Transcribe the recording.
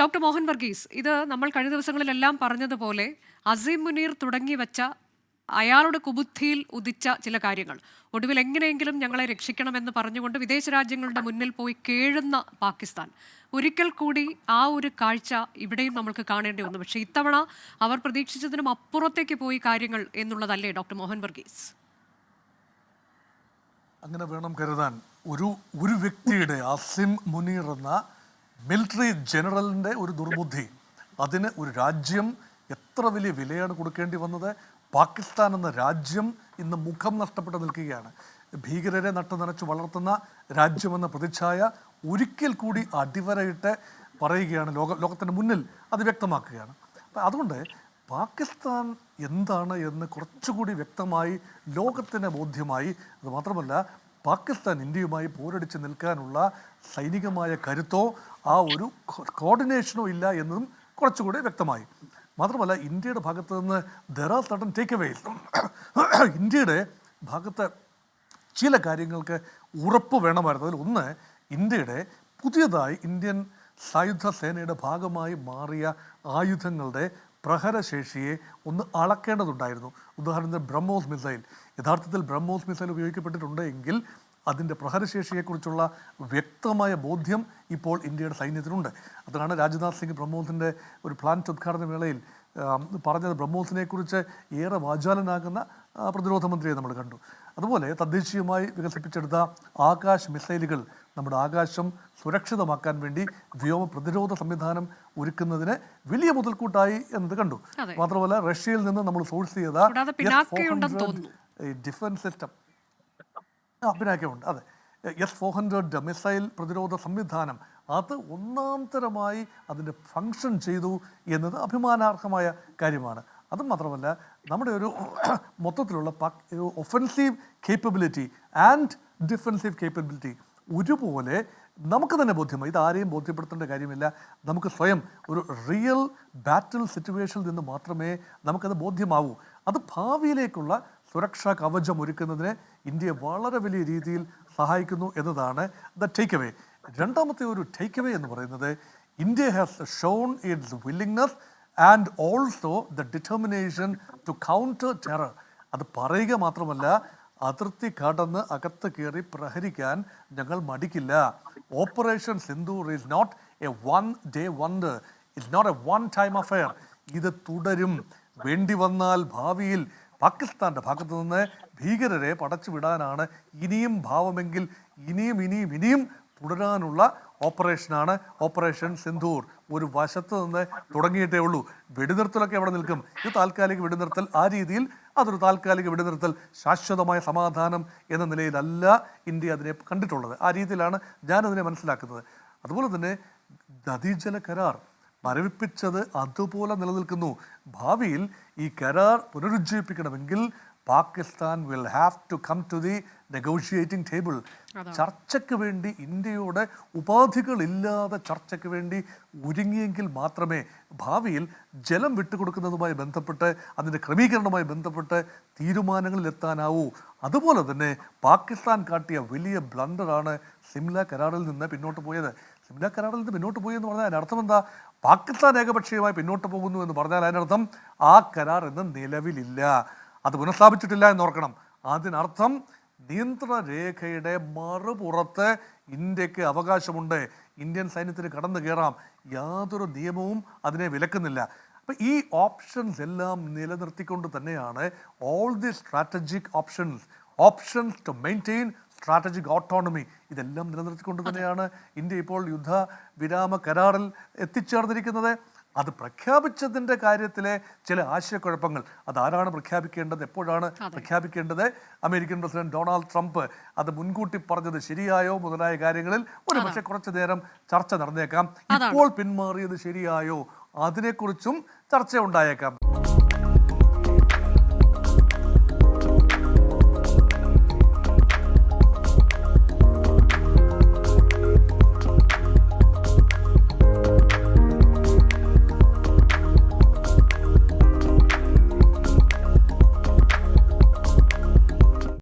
Doctor Mohan Varghese ഇത് നമ്മൾ കഴിഞ്ഞ ദിവസങ്ങളിലെല്ലാം പറഞ്ഞതുപോലെ അസീം മുനീർ തുടങ്ങി വെച്ച അയാളുടെ കുബുദ്ധിയിൽ ഉദിച്ച ചില കാര്യങ്ങൾ. ഒടുവിൽ എങ്ങനെയെങ്കിലും ഞങ്ങളെ രക്ഷിക്കണമെന്ന് പറഞ്ഞുകൊണ്ട് വിദേശ രാജ്യങ്ങളുടെ മുന്നിൽ പോയി കേഴുന്ന പാകിസ്ഥാൻ. ഒരിക്കൽ കൂടി ആ ഒരു കാഴ്ച ഇവിടെയും നമുക്ക് കാണേണ്ടി വന്നു. പക്ഷേ ഇത്തവണ അവർ പ്രതീക്ഷിച്ചതിനും അപ്പുറത്തേക്ക് പോയി കാര്യങ്ങൾ എന്നുള്ളതല്ലേ ഡോക്ടർ മോഹൻ വർഗീസ്? അങ്ങനെ വേണം കരുതാൻ ഒരു ഒരു വ്യക്തിയുടെ അസിം മുനീർ എന്ന മിലിറ്ററി ജനറലിന്റെ ഒരു ദുർബുദ്ധി. അതിന് ഒരു രാജ്യം എത്ര വലിയ വിലയാണ് കൊടുക്കേണ്ടി വന്നത്? പാകിസ്ഥാൻ എന്ന രാജ്യം ഇന്ന് മുഖം നഷ്ടപ്പെട്ട് നിൽക്കുകയാണ്. ഭീകരരെ നട്ടു നനച്ച് വളർത്തുന്ന രാജ്യമെന്ന പ്രതിച്ഛായ ഒരിക്കൽ കൂടി അടിവരയിട്ട് പറയുകയാണ് ലോക ലോകത്തിന്റെ മുന്നിൽ അത് വ്യക്തമാക്കുകയാണ്. അപ്പം അതുകൊണ്ട് പാകിസ്ഥാൻ എന്താണ് എന്ന് കുറച്ചുകൂടി വ്യക്തമായി ലോകത്തിന് ബോധ്യമായി അത് മാത്രമല്ല പാകിസ്ഥാൻ ഇന്ത്യയുമായി പോരടിച്ച് നിൽക്കാനുള്ള സൈനികമായ കരുത്തോ ആ ഒരു കോർഡിനേഷനോ ഇല്ല എന്നതും കുറച്ചുകൂടെ വ്യക്തമായി. മാത്രമല്ല ഇന്ത്യയുടെ ഭാഗത്ത് നിന്ന് ദറാ സഡൻ ടേക്ക് അവേ ഇന്ത്യയുടെ ഭാഗത്ത് ചില കാര്യങ്ങൾക്ക് ഉറപ്പ് വേണമായിരുന്നു. അതിൽ ഒന്ന് ഇന്ത്യയുടെ പുതിയതായി ഇന്ത്യൻ സായുധ സേനയുടെ ഭാഗമായി മാറിയ ആയുധങ്ങളുടെ പ്രഹരശേഷിയെ ഒന്ന് അളക്കേണ്ടതുണ്ടായിരുന്നു. ഉദാഹരണത്തിന് ബ്രഹ്മോസ് മിസൈൽ. യഥാർത്ഥത്തിൽ ബ്രഹ്മോസ് മിസൈൽ ഉപയോഗിക്കപ്പെട്ടിട്ടുണ്ട് എങ്കിൽ അതിന്റെ പ്രഹരശേഷിയെക്കുറിച്ചുള്ള വ്യക്തമായ ബോധ്യം ഇപ്പോൾ ഇന്ത്യയുടെ സൈന്യത്തിനുണ്ട്. അതാണ് രാജ്നാഥ് സിംഗ് ബ്രഹ്മോസിന്റെ ഒരു പ്ലാന്റ് ഉദ്ഘാടന വേളയിൽ പറഞ്ഞത്. ബ്രഹ്മോസിനെക്കുറിച്ച് ഏറെ വാചാലനാകുന്ന പ്രതിരോധ മന്ത്രിയെ നമ്മൾ കണ്ടു. അതുപോലെ തദ്ദേശീയമായി വികസിപ്പിച്ചെടുത്ത ആകാശ് മിസൈലുകൾ നമ്മുടെ ആകാശം സുരക്ഷിതമാക്കാൻ വേണ്ടി വ്യോമ പ്രതിരോധ സംവിധാനം ഒരുക്കുന്നതിന് വലിയ മുതൽക്കൂട്ടായി എന്നത് കണ്ടു. മാത്രമല്ല റഷ്യയിൽ നിന്ന് നമ്മൾ സോഴ്സ് ചെയ്ത. Defence system. ആ പിന്നാക്കമുണ്ട് അതെ. എസ് ഫോർ ഹൺഡ്രഡ് മിസൈൽ പ്രതിരോധ സംവിധാനം അത് ഒന്നാം തരമായി അതിന്റെ ഫങ്ഷൻ ചെയ്തു എന്നത് അഭിമാനാർഹമായ കാര്യമാണ്. അതും മാത്രമല്ല നമ്മുടെ ഒരു മൊത്തത്തിലുള്ള offensive capability and defensive capability ഒരുപോലെ നമുക്ക് തന്നെ ബോധ്യമായി. ഇത് ആരെയും ബോധ്യപ്പെടുത്തേണ്ട കാര്യമില്ല. നമുക്ക് സ്വയം ഒരു റിയൽ ബാറ്റിൽ സിറ്റുവേഷനിൽ നിന്ന് മാത്രമേ നമുക്കത് ബോധ്യമാവൂ. അത് ഭാവിയിലേക്കുള്ള സുരക്ഷാ കവചം ഒരുക്കുന്നതിന് ഇന്ത്യ വളരെ വലിയ രീതിയിൽ സഹായിക്കുന്നു എന്നതാണ് ദ ടേക്ക് അവേ രണ്ടാമത്തെ ഒരു ടേക്ക് അവേ എന്ന് പറയുന്നത് India has shown it's willingness and also the determination to counter terror അത് പറയുക മാത്രമല്ല അതിർത്തി കടന്ന് അകത്ത് കയറി പ്രഹരിക്കാൻ ഞങ്ങൾ മടിക്കില്ല. Operation Sindoor is not a one day wonder it's not a one time affair ഇത് തുടരും. വേണ്ടി വന്നാൽ ഭാവിയിൽ പാകിസ്ഥാന്റെ ഭാഗത്തു നിന്ന് ഭീകരരെ പടച്ചുവിടാനാണ് ഇനിയും ഭാവമെങ്കിൽ ഇനിയും ഇനിയും ഇനിയും തുടരാനുള്ള ഓപ്പറേഷനാണ് ഓപ്പറേഷൻ സിന്ധൂർ ഒരു വശത്ത് നിന്ന് തുടങ്ങിയിട്ടേ ഉള്ളൂ. വെടിനിർത്തലൊക്കെ എവിടെ നിൽക്കും. ഇത് താൽക്കാലിക വെടിനിർത്തൽ ആ രീതിയിൽ അതൊരു താൽക്കാലിക വെടിനിർത്തൽ ശാശ്വതമായ സമാധാനം എന്ന നിലയിലല്ല ഇന്ത്യ അതിനെ കണ്ടിട്ടുള്ളത്. ആ രീതിയിലാണ് ഞാനതിനെ മനസ്സിലാക്കുന്നത്. അതുപോലെ തന്നെ നദീജല കരാർ മരവിപ്പിച്ചത് അതുപോലെ നിലനിൽക്കുന്നു. ഭാവിയിൽ ഈ കരാർ പുനരുജ്ജീവിപ്പിക്കണമെങ്കിൽ Pakistan will have to come to the negotiating table ചർച്ചയ്ക്ക് വേണ്ടി ഇന്ത്യയുടെ ഉപാധികളില്ലാതെ ചർച്ചയ്ക്ക് വേണ്ടി ഒരുങ്ങിയെങ്കിൽ മാത്രമേ ഭാവിയിൽ ജലം വിട്ടുകൊടുക്കുന്നതുമായി ബന്ധപ്പെട്ട് അതിന്റെ ക്രമീകരണവുമായി ബന്ധപ്പെട്ട് തീരുമാനങ്ങളിൽ എത്താനാവൂ. അതുപോലെ തന്നെ പാകിസ്ഥാൻ കാട്ടിയ വലിയ ബ്ലണ്ടറാണ് സിംല കരാറിൽ നിന്ന് പിന്നോട്ട് പോയത്. സിംല കരാറിൽ നിന്ന് പിന്നോട്ട് പോയി എന്ന് പറഞ്ഞാൽ അതിനർത്ഥം എന്താ? പാകിസ്ഥാൻ ഏകപക്ഷീയമായി പിന്നോട്ട് പോകുന്നു എന്ന് പറഞ്ഞാൽ അതിനർത്ഥം ആ കരാർ ഇന്ന് നിലവിലില്ല. അത് പുനഃസ്ഥാപിച്ചിട്ടില്ല എന്ന് ഓർക്കണം അതിനർത്ഥം നിയന്ത്രണ രേഖയുടെ മറുപുറത്ത് ഇന്ത്യയ്ക്ക് അവകാശമുണ്ട്. ഇന്ത്യൻ സൈന്യത്തിന് കടന്നു കയറാം. യാതൊരു നിയമവും അതിനെ വിലക്കുന്നില്ല. അപ്പം ഈ ഓപ്ഷൻസ് എല്ലാം നിലനിർത്തിക്കൊണ്ട് തന്നെയാണ് all the strategic options options to maintain strategic autonomy ഇതെല്ലാം നിലനിർത്തിക്കൊണ്ട് തന്നെയാണ് ഇന്ത്യ ഇപ്പോൾ യുദ്ധ വിരാമ കരാറിൽ എത്തിച്ചേർന്നിരിക്കുന്നത്. അത് പ്രഖ്യാപിച്ചതിന്റെ കാര്യത്തിലെ ചില ആശയക്കുഴപ്പങ്ങൾ. അതാരാണ് പ്രഖ്യാപിക്കേണ്ടത്? എപ്പോഴാണ് പ്രഖ്യാപിക്കേണ്ടത്? അമേരിക്കൻ പ്രസിഡന്റ് ഡൊണാൾഡ് ട്രംപ് അത് മുൻകൂട്ടി പറഞ്ഞത് ശരിയായോ മുതലായ കാര്യങ്ങളിൽ ഒരു പക്ഷേ കുറച്ചു നേരം ചർച്ച നടന്നേക്കാം. ഇപ്പോൾ പിന്മാറിയത് ശരിയായോ? അതിനെക്കുറിച്ചും ചർച്ച ഉണ്ടായേക്കാം.